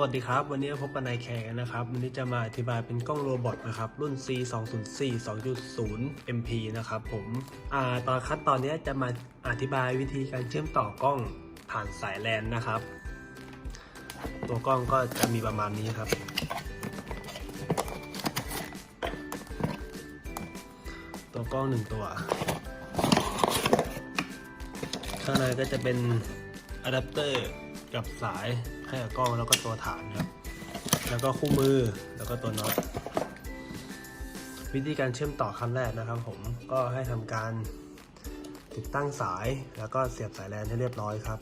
วัสดีครับ วันนี้พบกับนายแขกนะครับ วันนี้จะมาอธิบายเป็นกล้องโรบอทนะครับ รุ่น C 2 0 4 2.0 MP นะครับผมอ่าตอนขั้นตอนนี้จะมาอธิบายวิธีการเชื่อมต่อกล้องผ่านสายแลนนะครับ ตัวกล้องก็จะมีประมาณนี้ครับ ตัวกล้องหนึ่งตัว ข้างในก็จะเป็นอะแดปเตอร์กับสาย ให้กับกล้องแล้วก็ตัวฐานครับ แล้วก็คู่มือแล้วก็ตัวน็อตวิธีการเชื่อมต่อขั้นแรกนะครับ ผมก็ให้ทำการติดตั้งสายแล้วก็เสียบสายแลนให้เรียบร้อยครับ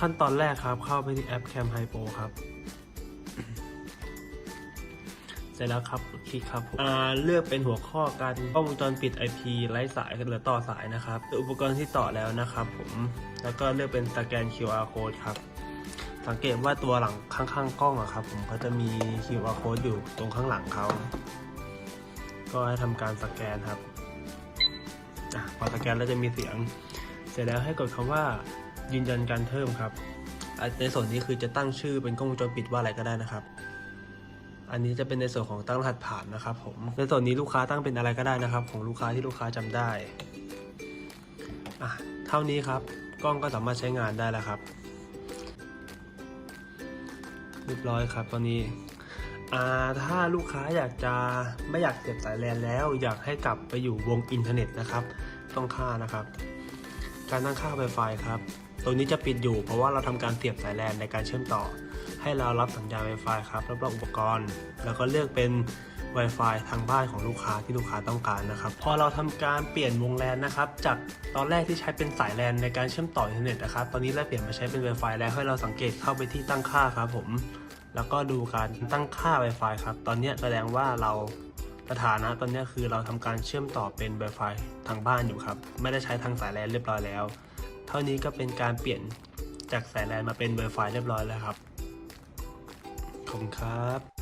ขั้นตอนแรกครับเข้าไปที่แอป Cam Hypo ครับ เสร็จแล้วครับคลิกครับเลือกเป็นหัวข้อการกล้องวงจรปิด IP ไร้สายหรือต่อสายนะครับอุปกรณ์ที่ต่อแล้วนะครับ ผมแล้วก็เลือกเป็นสแกน QR code ครับ สังเกตว่าตัวหลังข้างๆกล้องอะครับ ผมเขาจะมี QR code อยู่ตรงข้างหลังเขาก็ให้ทำการสแกนครับอะพอสแกนแล้วจะมีเสียง เสร็จแล้วให้กดคำว่า ยืนยันการเพิ่มครับ ในส่วนนี้คือจะตั้งชื่อเป็นกล้องวงจรปิดว่าอะไรก็ได้นะครับ อันนี้จะเป็นในส่วนของตั้งรหัสผ่านนะครับผม ในส่วนนี้ลูกค้าตั้งเป็นอะไรก็ได้นะครับ ของลูกค้าที่ลูกค้าจำได้อะเท่านี้ครับ กล้องก็สามารถใช้งานได้แล้วครับ เรียบร้อยครับ ตอนนี้อ่าถ้าลูกค้าอยากจะไม่อยากเสียบสายแลนแล้ว อยากให้กลับไปอยู่วงอินเทอร์เน็ตนะครับ ต้องค่านะครับ การตั้งค่า Wi-Fi ครับ ตัวนี้จะปิดอยู่เพราะว่าเราทำการเสียบสายแลนในการเชื่อมต่อ ให้เรารับสัญญาณ Wi-Fi ครับรอบๆอุปกรณ์ แล้วก็เลือกเป็น Wi-Fi ทางบ้านของลูกค้าที่ลูกค้าต้องการนะครับ พอเราทำการเปลี่ยนวงแลนนะครับ จากตอนแรกที่ใช้เป็นสายแลนในการเชื่อมต่ออินเทอร์เน็ตนะครับ ตอนนี้เราเปลี่ยนมาใช้เป็น Wi-Fi แล้วให้เราสังเกตเข้าไปที่ตั้งค่าครับผม แล้วก็ดูการตั้งค่า Wi-Fi ครับ ตอนนี้แสดงว่าเรา สถานะตอนนี้คือเราทำการเชื่อมต่อเป็น Wi-Fi ทางบ้านอยู่ครับ ไม่ได้ใช้ทางสายแลนเรียบร้อยแล้ว เท่านี้ก็เป็นการเปลี่ยนจากสายแลนมาเป็น Wi-Fi เรียบร้อยแล้วครับ ขอบคุณครับ